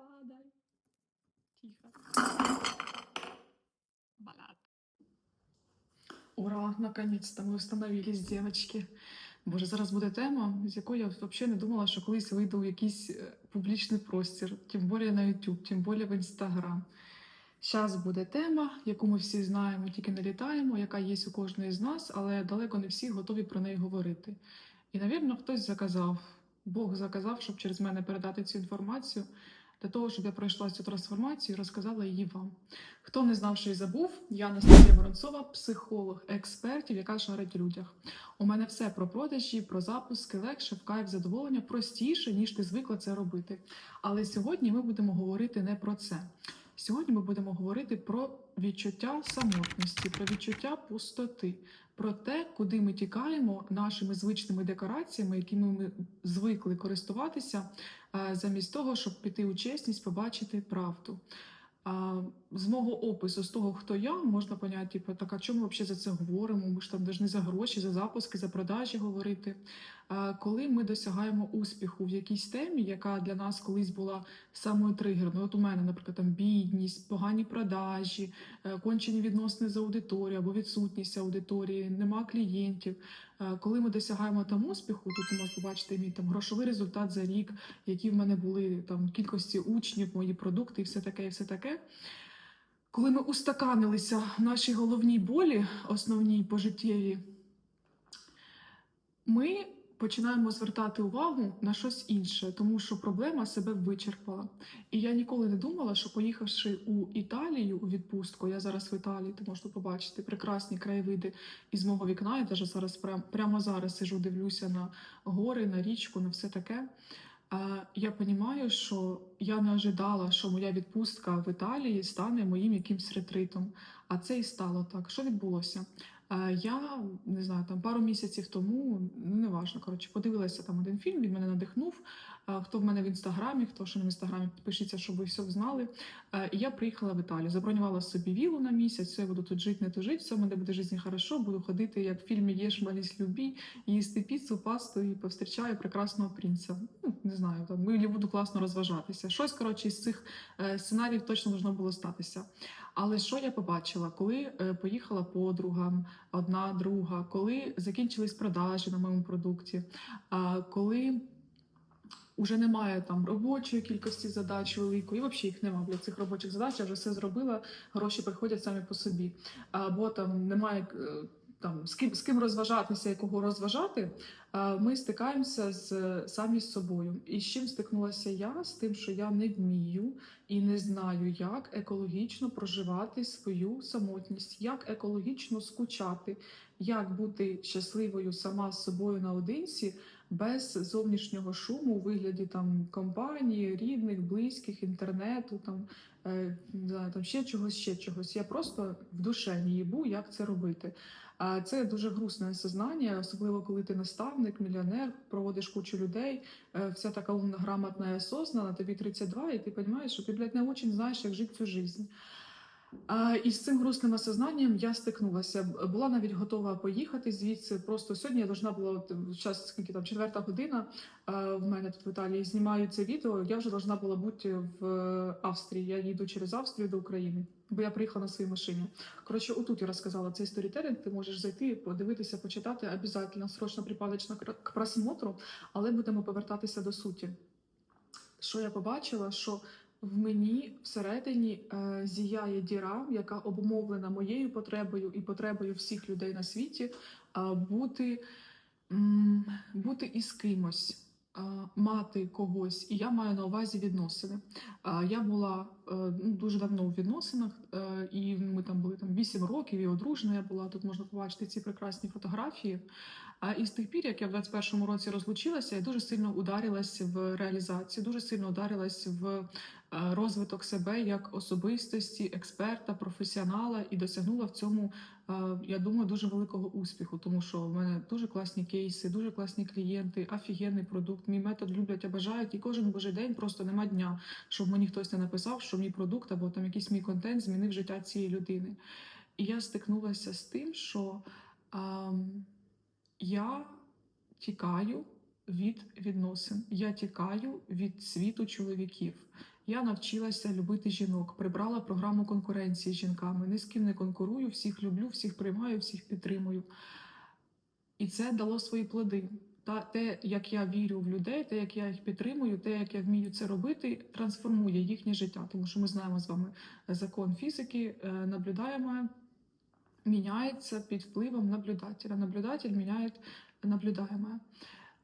падай. Тихо. Балят. Ура, наконец-то ми встановились, девочки. Боже, зараз буде тема, з якої я взагалі не думала, що колись вийду в якийсь е, публічний простір, тим більше на YouTube, тим більше в Instagram. Зараз буде тема, яку ми всі знаємо, тільки не літаємо, яка є у кожної з нас, але далеко не всі готові про неї говорити. І, навірно, хтось заказав, Бог заказав, щоб через мене передати цю інформацію, для того, щоб я пройшла цю трансформацію і розказала її вам. Хто не знав, що і забув, я Анастасія Воронцова, психолог, експертів, яка шарить в людях. У мене все про продажі, про запуски, легше, в кайф, задоволення, простіше, ніж ти звикла це робити. Але сьогодні ми будемо говорити не про це. Сьогодні ми будемо говорити про відчуття самотності, про відчуття пустоти, про те, куди ми тікаємо нашими звичними декораціями, якими ми звикли користуватися, е, замість того, щоб піти у чесність, побачити правду. З мого опису, з того, хто я, можна поняти, типу, так, а чому ми взагалі за це говоримо? Ми ж там не за гроші, за запуски, за продажі говорити. А, коли ми досягаємо успіху в якійсь темі, яка для нас колись була самою тригерною, от у мене, наприклад, там бідність, погані продажі, е, кончені відносини з аудиторією або відсутність аудиторії, нема клієнтів. Е, Коли ми досягаємо там успіху, тут ви побачити мій там грошовий результат за рік, які в мене були там кількості учнів, мої продукти і все таке, і все таке. Коли ми устаканилися в нашій головній болі, основній пожиттєвій, ми починаємо звертати увагу на щось інше, тому що проблема себе вичерпала. І я ніколи не думала, що поїхавши у Італію у відпустку, я зараз в Італії, ти можете побачити прекрасні краєвиди із мого вікна. Я теж зараз прямо зараз сижу, дивлюся на гори, на річку, на все таке. Я розумію, що я не ожидала, що моя відпустка в Італії стане моїм якимсь ретритом. А це і стало так. Що відбулося? Е, Я не знаю, там пару місяців тому, ну не важно, коротше, подивилася там один фільм, він мене надихнув. Хто в мене в інстаграмі, хто ще не в інстаграмі, підпишіться, щоб ви все знали. Е, І я приїхала в Італію, забронювала собі вілу на місяць, я буду тут жити, не то жити, все в мене буде життя хорошо, буду ходити, як в фільмі Єш, молись, любі, їсти піцу, пасту і повстрічаю прекрасного принца. Ну, не знаю, там, і буду класно розважатися. Щось, коротше, із цих е, сценаріїв точно должно було статися. Але що я побачила, коли е, поїхала подруга, одна, друга, коли закінчились продажі на моєму продукті, коли вже немає там робочої кількості задач великої, взагалі їх немає для цих робочих задач, я вже все зробила, гроші приходять самі по собі. Або там немає е, там з ким з ким розважатися і кого розважати. е, Ми стикаємося з самі з собою. І з чим стикнулася я? З тим, що я не вмію і не знаю, як екологічно проживати свою самотність, як екологічно скучати, як бути щасливою сама з собою наодинці без зовнішнього шуму у вигляді там компанії, рідних, близьких, інтернету, там, е, там ще чогось, ще чогось. Я просто в душе не їбу, як це робити. А це дуже грустне сознання, особливо коли ти наставник, мільйонер, проводиш кучу людей, е, вся така умна, грамотна і осознана, тобі 32, і ти розумієш, що ти, блядь, не дуже знаєш, як жити цю життя. І з цим грустним осознанням я стикнулася. Була навіть готова поїхати звідси. Просто сьогодні я должна була от, час, скільки там четверта година в мене тут в Італії знімаю це відео. Я вже должна була бути в Австрії. Я їду через Австрію до України, бо я приїхала на своїй машині. Коротше, отут я розказала цей сторітелінг. Ти можеш зайти, подивитися, почитати. Обязательно срочно припадочно к просмотру, але будемо повертатися до суті. Що я побачила? Що в мені всередині е, зіяє діра, яка обумовлена моєю потребою і потребою всіх людей на світі е, бути, м, бути із кимось, е, мати когось. І я маю на увазі відносини. Е, я була е, ну, дуже давно у відносинах, і ми там були там 8 років, і одружена я була. Тут можна побачити ці прекрасні фотографії. А і з тих пір, як я в 21-му році розлучилася, я дуже сильно ударилась в реалізацію, дуже сильно ударилась в е, розвиток себе як особистості, експерта, професіонала і досягнула в цьому, е, я думаю, дуже великого успіху, тому що в мене дуже класні кейси, дуже класні клієнти, офігенний продукт. Мій метод люблять, обажають, і кожен божий день просто нема дня, щоб мені хтось не написав, що мій продукт або там якийсь мій контент змінив життя цієї людини. І я стикнулася з тим, що. ем, я тікаю від відносин, я тікаю від світу чоловіків. Я навчилася любити жінок, прибрала програму конкуренції з жінками. Ні з ким не конкурую, всіх люблю, всіх приймаю, всіх підтримую. І це дало свої плоди. Та те, як я вірю в людей, те, як я їх підтримую, те, як я вмію це робити, трансформує їхнє життя. Тому що ми знаємо з вами закон фізики, е, наблюдаємо, міняється під впливом наблюдателя. Наблюдатель міняє наблюдаємо.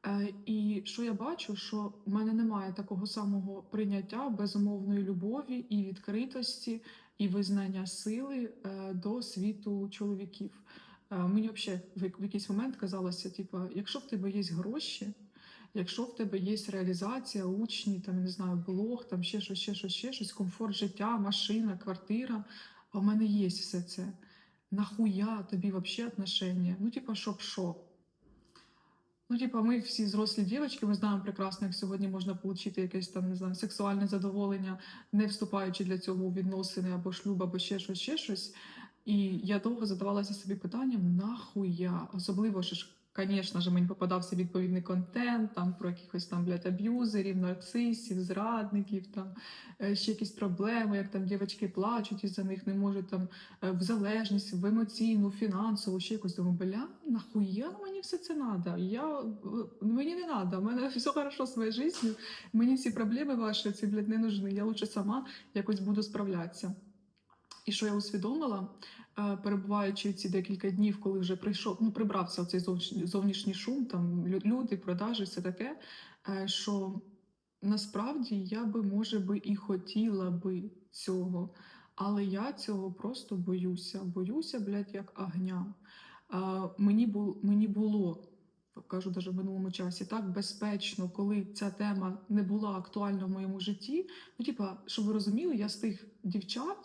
Е, І що я бачу, що в мене немає такого самого прийняття безумовної любові і відкритості, і визнання сили е, до світу чоловіків. Е, Мені взагалі в якийсь момент казалося, типу, якщо в тебе є гроші, якщо в тебе є реалізація, учні, там не знаю, блог, там ще щось, ще щось, ще щось, комфорт життя, машина, квартира, а в мене є все це. Нахуя тобі взагалі отношення? Ну, типа, щоб що? Ну, типа, ми всі зрослі дівчатки, ми знаємо прекрасно, як сьогодні можна отримати якесь там, не знаю, сексуальне задоволення, не вступаючи для цього у відносини або шлюб, або ще щось, ще щось. І я довго задавалася собі питанням, нахуя? Особливо що ж, звісно ж, мені попадався відповідний контент там про якихось там блядь, аб'юзерів, нарцисів, зрадників, там е, ще якісь проблеми, як там дівчатки плачуть із-за них, не можуть там е, в залежність, в емоційну, фінансову, ще якось думаю, бля, нахуя мені все це надо? Я, е, мені не надо, у мене все хорошо з моєю життю, мені ці проблеми ваші, ці, блядь, не нужны, я лучше сама якось буду справлятися. І що я усвідомила, перебуваючи ці декілька днів, коли вже прийшов, ну прибрався цей зовнішній шум, там люди, продажі, все таке, е, що насправді я би, може би, і хотіла би цього, але я цього просто боюся. Боюся, блядь, як огня. Мені було, мені було. Кажу, навіть в минулому часі так безпечно, коли ця тема не була актуальна в моєму житті. Ну, типа, щоб ви розуміли, я з тих дівчат,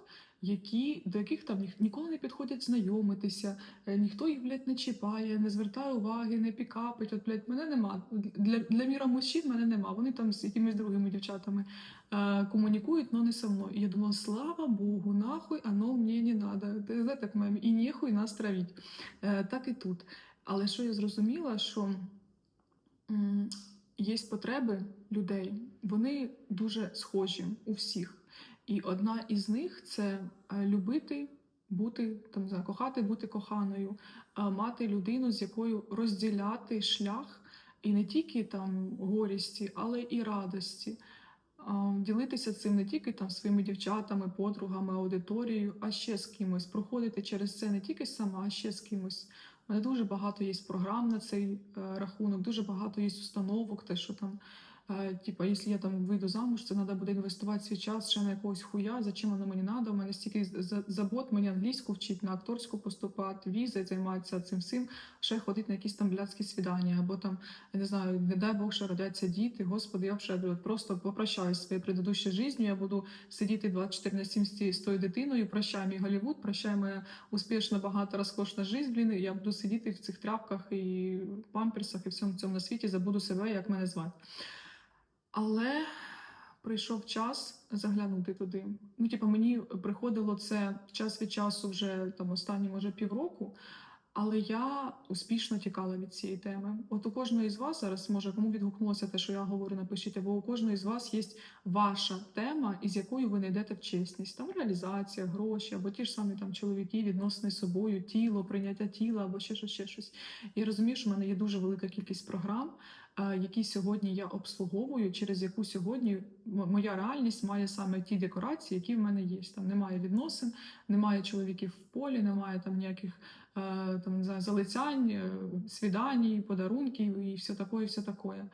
які, до яких там ні- ніколи не підходять знайомитися, е, ніхто їх, блядь, не чіпає, не звертає уваги, не пікапить. От, блядь, мене нема. Для, для міра мужчин мене нема. Вони там з якимись другими дівчатами е, комунікують, але не со мною. І я думала, слава Богу, нахуй, оно мені не надо. Ти знаєте, так мем, і нехуй нас травіть. Е, так і тут. Але що я зрозуміла, що є потреби людей, вони дуже схожі у всіх. І одна із них це е, любити, бути там знаю, кохати, бути коханою, мати людину, з якою розділяти шлях і не тільки там горісті, але і радості. Ділитися цим не тільки там своїми дівчатами, подругами, аудиторією, а ще з кимось. Проходити через це не тільки сама, а ще з кимось. У мене дуже багато є програм на цей е, рахунок, дуже багато є установок, те, що там, типа, якщо я там вийду замуж, це треба буде інвестувати свій час ще на якогось хуя, зачем воно мені треба, у мене стільки за- забот, мені англійську вчити, на акторську поступати, візи, займатися цим всім, ще ходити на якісь там блядські свідання, або там, я не знаю, не дай Бог, що родяться діти, господи, я вже просто попрощаюсь зі своєю предыдущою життю, я буду сидіти 24 на 7 з тою дитиною, прощай мій Голлівуд, прощай моя успішна, багата, розкошна життя, блін, я буду сидіти в цих тряпках і памперсах і всьому цьому на світі, забуду себе, як мене звати. Але прийшов час заглянути туди. Ну, типу, мені приходило це час від часу вже там останні, може, півроку. Але я успішно тікала від цієї теми. От у кожної з вас зараз може кому відгукнулося те, що я говорю, напишіть, або у кожної з вас є ваша тема, із якою ви не йдете в чесність. Там реалізація, гроші, або ті ж самі там чоловіки, відносини з собою, тіло, прийняття тіла, або ще щось, ще щось. Я розумію, що в мене є дуже велика кількість програм, які сьогодні я обслуговую, через яку сьогодні моя реальність має саме ті декорації, які в мене є. Там немає відносин, немає чоловіків в полі, немає там ніяких е, там, не знаю, залицянь, е, свідань, подарунків і все таке, і все таке.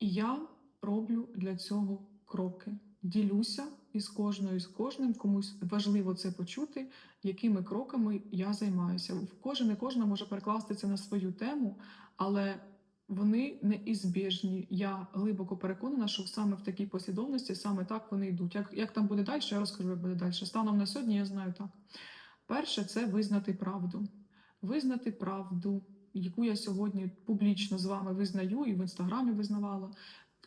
І я роблю для цього кроки. Ділюся із кожною, з кожним, комусь важливо це почути, якими кроками я займаюся. Кожен і кожна може перекласти це на свою тему, але вони неізбіжні. Я глибоко переконана, що саме в такій послідовності саме так вони йдуть. Як, як там буде далі, я розкажу, як буде далі. Станом на сьогодні я знаю так. Перше, це визнати правду. Визнати правду, яку я сьогодні публічно з вами визнаю і в інстаграмі визнавала.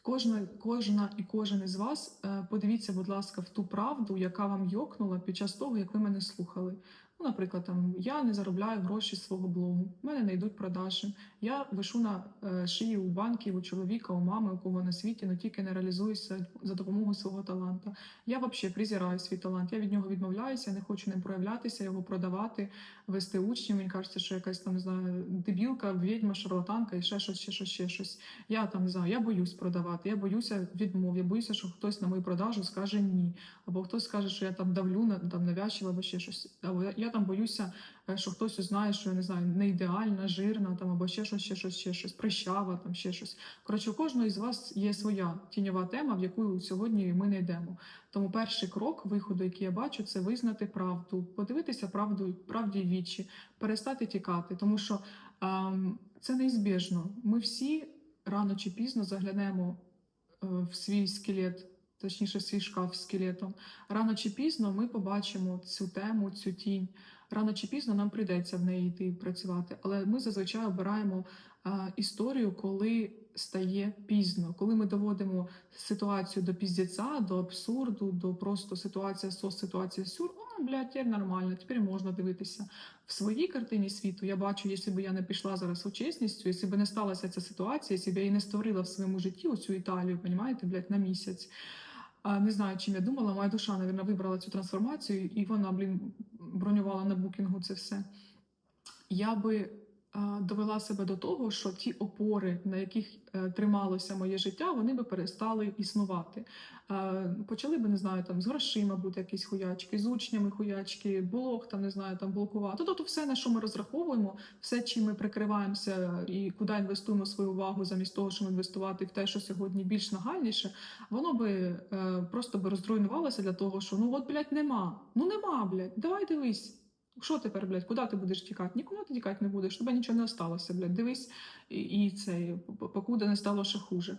Кожна, кожна і кожен із вас е, подивіться, будь ласка, в ту правду, яка вам йокнула під час того, як ви мене слухали. Ну, наприклад, там я не заробляю гроші з свого блогу, в мене не йдуть продажі. Я вишу на е, шиї у банків, у чоловіка, у мами, у кого на світі, але тільки не реалізуюся за допомогою свого таланта. Я взагалі презираю свій талант. Я від нього відмовляюся, не хочу ним проявлятися, його продавати, вести учнів. Мені кажеться, що якась там не знаю, дебілка, відьма, шарлатанка і ще щось, ще щось, ще щось. Я там не знаю, я боюсь продавати, я боюся відмов, я боюся, що хтось на мою продажу скаже ні, або хтось скаже, що я там давлю там навязчиво, або ще щось. Або я, там боюся, е, що хтось узнає, що я не знаю, не ідеальна, жирна, там або ще щось, ще щось, ще щось, прищава, там ще щось. Коротше, у кожного із вас є своя тіньова тема, в яку сьогодні ми не йдемо. Тому перший крок виходу, який я бачу, це визнати правду, подивитися правду, правді вічі, перестати тікати, тому що ем, це неізбіжно. Ми всі рано чи пізно заглянемо е, в свій скелет, точніше, свій шкаф з скелетом. Рано чи пізно ми побачимо цю тему, цю тінь. Рано чи пізно нам прийдеться в неї йти працювати. Але ми зазвичай обираємо е, історію, коли стає пізно, коли ми доводимо ситуацію до піздеця, до абсурду, до просто ситуація сос, ситуація сюр. О, блядь, тепер нормально, тепер можна дивитися. В своїй картині світу я бачу, якщо б я не пішла зараз у чесністю, якщо б не сталася ця ситуація, якщо б я її не створила в своєму житті, оцю Італію, понімаєте, блядь, на місяць. Не знаю, чим я думала, моя душа, мабуть, вибрала цю трансформацію, і вона, блін, бронювала на букінгу це все. Я би довела себе до того, що ті опори, на яких е, трималося моє життя, вони би перестали існувати. Почали би, не знаю, там з грошима бути якісь хуячки, з учнями хуячки, блог там, не знаю, там блокувати. Тобто все, на що ми розраховуємо, все, чим ми прикриваємося і куди інвестуємо свою увагу, замість того, щоб інвестувати в те, що сьогодні більш нагальніше, воно би е, просто би роздруйнувалося для того, що ну от, блядь, нема. Ну нема, блядь, давай дивись. Що тепер, блядь, куди ти будеш тікати? Нікуди ти тікати не будеш, тебе нічого не осталося, блядь. Дивись, і, і це, покуди не стало ще хуже.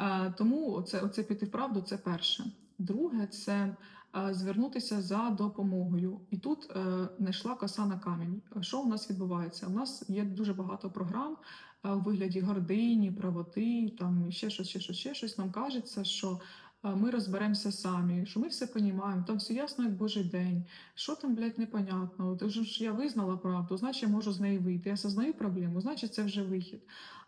Е, тому оце, оце піти в правду це перше. Друге, це е, звернутися за допомогою. І тут е, не коса на камінь. Що у нас відбувається? У нас є дуже багато програм е, у вигляді гордині, правоти, там ще щось, ще щось, ще щось. Нам кажеться, що ми розберемося самі, що ми все понімаємо, там все ясно, як Божий день. Що там, блядь, непонятно? От ж я визнала правду, значить я можу з неї вийти. Я осознаю проблему, значить це вже вихід.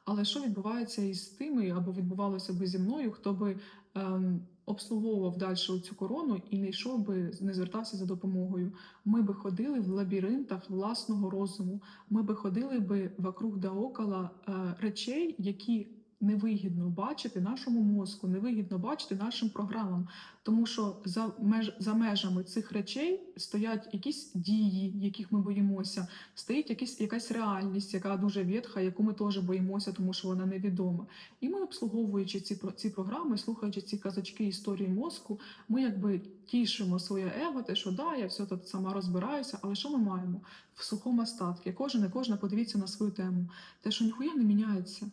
Але що відбувається із тими, або відбувалося би зі мною, хто би ем, обслуговував далі цю корону і не йшов би, не звертався за допомогою? Ми би ходили в лабіринтах власного розуму. Ми би ходили би вокруг да около е, речей, які невигідно бачити нашому мозку, невигідно бачити нашим програмам, тому що за меж за межами цих речей стоять якісь дії, яких ми боїмося, стоїть якісь якась реальність, яка дуже ветха, яку ми теж боїмося, тому що вона невідома. І ми, обслуговуючи ці ці програми, слухаючи ці казачки історії мозку, ми якби тішимо своє его, те, що да, я все тут сама розбираюся, але що ми маємо в сухому остатку? Кожен і кожна подивіться на свою тему. Те, що ніхуя не міняється.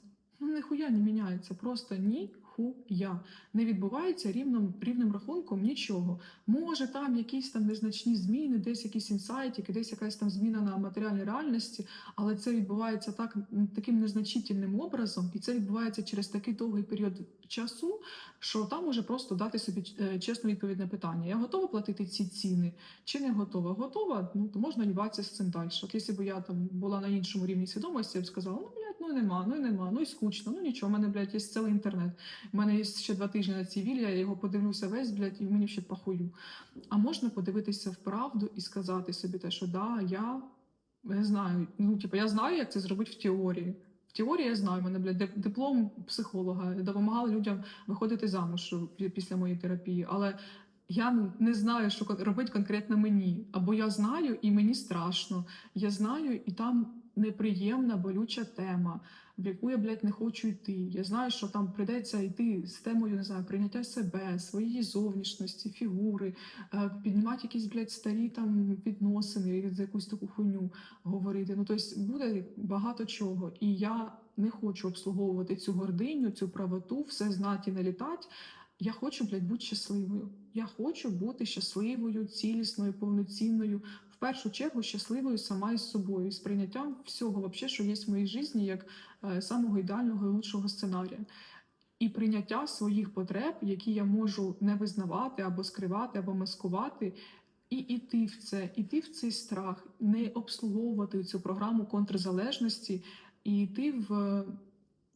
Ну, ніхуя не міняється, просто ніхуя. Не відбувається рівним, рівним рахунком нічого. Може, там якісь там незначні зміни, десь якісь інсайтики, десь якась там зміна на матеріальній реальності, але це відбувається так, таким незначительним образом, і це відбувається через такий довгий період часу, що там може просто дати собі е, чесну відповідь на питання: я готова платити ці ціни чи не готова? Готова, ну то можна ліватися з цим далі. От якщо б я там була на іншому рівні свідомості, я б сказала, ну ну нема, ну нема, ну і скучно, ну нічого, в мене, блядь, є цілий інтернет. У мене є ще два тижні на цій вілі, я його подивлюся весь, блядь, і мені ще похую. А можна подивитися в правду і сказати собі те, що да, я не знаю, ну типу, я знаю, як це зробити в теорії. В теорії я знаю, в мене блядь, диплом психолога, допомагала людям виходити замуж після моєї терапії, але я не знаю, що робити конкретно мені. Або я знаю, і мені страшно. Я знаю, і там неприємна, болюча тема, в яку я, блядь, не хочу йти. Я знаю, що там прийдеться йти з темою, не знаю, прийняття себе, своєї зовнішності, фігури, е, піднімати якісь, блядь, старі там відносини, за якусь таку хуйню говорити. Ну, тобто буде багато чого. І я не хочу обслуговувати цю гординю, цю правоту, все знати не літати. Я хочу, блядь, бути щасливою. Я хочу бути щасливою, цілісною, повноцінною. Першу чергу щасливою сама із собою, з прийняттям всього, вообще, що є в моїй житті, як е, самого ідеального і лучшого сценарія. І прийняття своїх потреб, які я можу не визнавати або скривати, або маскувати, і іти в це, іти в цей страх, не обслуговувати цю програму контрзалежності і йти в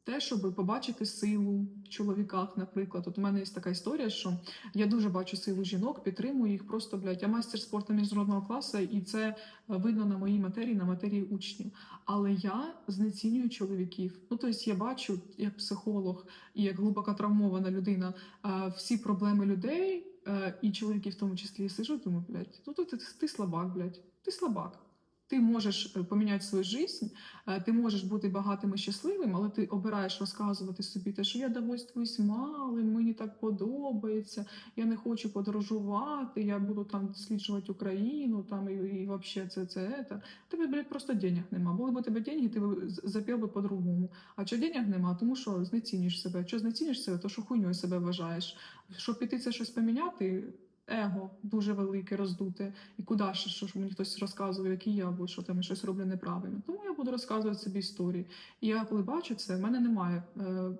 те, щоб побачити силу в чоловіках, наприклад. От у мене є така історія, що я дуже бачу силу жінок, підтримую їх просто, блядь, я майстер спорту міжнародного класу, і це видно на моїй матерії, на матерії учнів. Але я знецінюю чоловіків. Ну, тобто я бачу, як психолог і як глибоко травмована людина, всі проблеми людей, е, і чоловіків в тому числі, сижу, думаю, блядь, ну ти, ти слабак, блядь, ти слабак. Ти можеш е, поміняти свою життя, е, ти можеш бути багатим і щасливим, але ти обираєш розказувати собі те, що я довольствуюсь малим, мені так подобається, я не хочу подорожувати, я буду там досліджувати Україну, там і, і вообще це, це, це. Тебе, блядь, просто денег нема. Були б у тебе деньги, ти б запів би по-другому. А чого денег нема? Тому що знецінюєш себе. Що знецінюєш себе, то що хуйньою себе вважаєш. Щоб піти це щось поміняти, его дуже велике, роздуте. І куди ще, що ж мені хтось розказує, який я, або що там щось роблю неправильно. Тому я буду розказувати собі історії. І я коли бачу це, в мене немає. Е,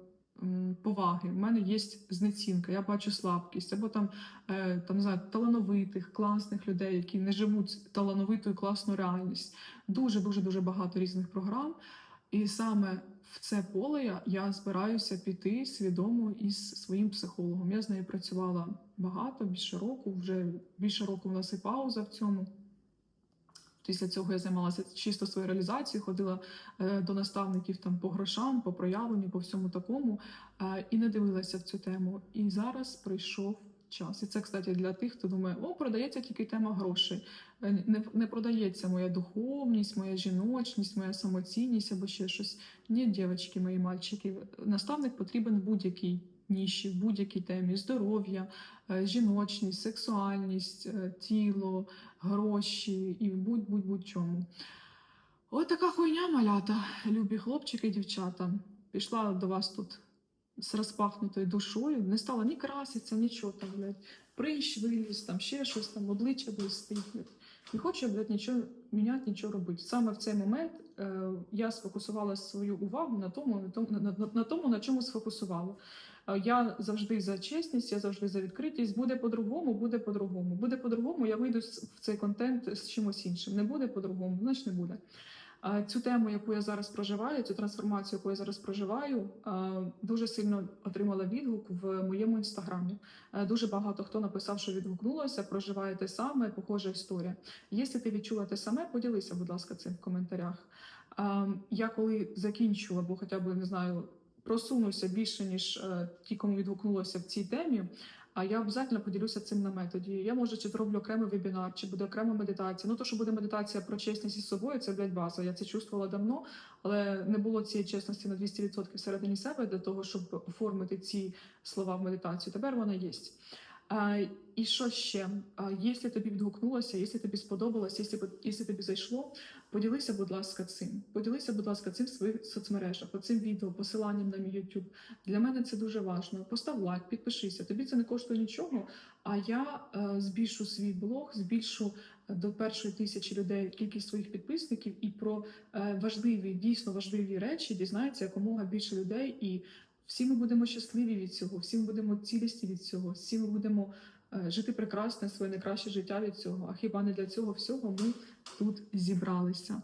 Поваги, в мене є знецінка, я бачу слабкість, або там, е, там знаю, талановитих, класних людей, які не живуть талановиту і класну реальність. Дуже дуже дуже багато різних програм. І саме в це поле я, збираюся піти свідомо із своїм психологом. Я з нею працювала багато, більше року. Вже більше року в нас і пауза в цьому. Після цього я займалася чисто своєю реалізацією, ходила е, до наставників там по грошам, по проявленню, по всьому такому, е, і не дивилася в цю тему. І зараз прийшов час. І це, кстати, для тих, хто думає, о, продається тільки тема грошей. Е, Не, не продається моя духовність, моя жіночність, моя самоцінність або ще щось. Ні, дівчатки, мої мальчики, наставник потрібен в будь-якій ніші, будь-якій темі здоров'я, е, жіночність, сексуальність, е, тіло, гроші і будь-будь-будь чому. Ось така хуйня малята, любі хлопчики дівчата. Пішла до вас тут з розпахнутою душою, не стала ні краситися, нічого там, блядь. Прищ виліз, там ще щось там, обличчя блистить. Не хочу, блядь, нічого міняти, нічого робити. Саме в цей момент е, я сфокусувала свою увагу на тому, на тому, на, на, на тому, на чому сфокусувала. Е, Я завжди за чесність, я завжди за відкритість. Буде по-другому, буде по-другому. Буде по-другому, я вийду в цей контент з чимось іншим. Не буде по-другому, значить не буде. Цю тему, яку я зараз проживаю, цю трансформацію, яку я зараз проживаю, дуже сильно отримала відгук в моєму інстаграмі. Е, Дуже багато хто написав, що відгукнулося, проживає те саме, похожа історія. Якщо ти відчула те саме, поділися, будь ласка, цим в коментарях. Я коли закінчу або хоча б не знаю, просунуся більше ніж е, ті, кому відгукнулося в цій темі. А я обов'язково поділюся цим на методі. Я може чи зроблю окремий вебінар, чи буде окрема медитація. Ну то, що буде медитація про чесність із собою, це блядь, база. Я це чувствувала давно, але не було цієї чесності на 200% всередині себе для того, щоб оформити ці слова в медитацію. Тепер вона є. І що ще? Якщо тобі відгукнулося, якщо тобі сподобалось, якщо, якщо тобі зайшло, поділися, будь ласка, цим. Поділися, будь ласка, цим в своїх соцмережах, по цим відео, посиланням на мій YouTube. Для мене це дуже важливо. Постав лайк, підпишися. Тобі це не коштує нічого. А я е, збільшу свій блог, збільшу е, до першої тисячі людей кількість своїх підписників і про е, важливі, дійсно важливі речі дізнається якомога більше людей. І всі ми будемо щасливі від цього, всі ми будемо цілісні від цього, всі ми будемо е, жити прекрасне своє найкраще життя від цього. А хіба не для цього всього ми тут зібралися?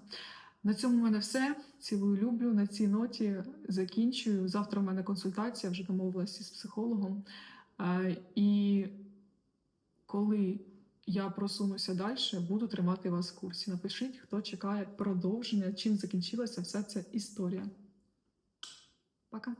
На цьому в мене все. Цілую люблю. На цій ноті закінчую. Завтра в мене консультація, вже домовилася з психологом. Е, І коли я просунуся далі, буду тримати вас в курсі. Напишіть, хто чекає продовження, чим закінчилася вся ця історія. Пока.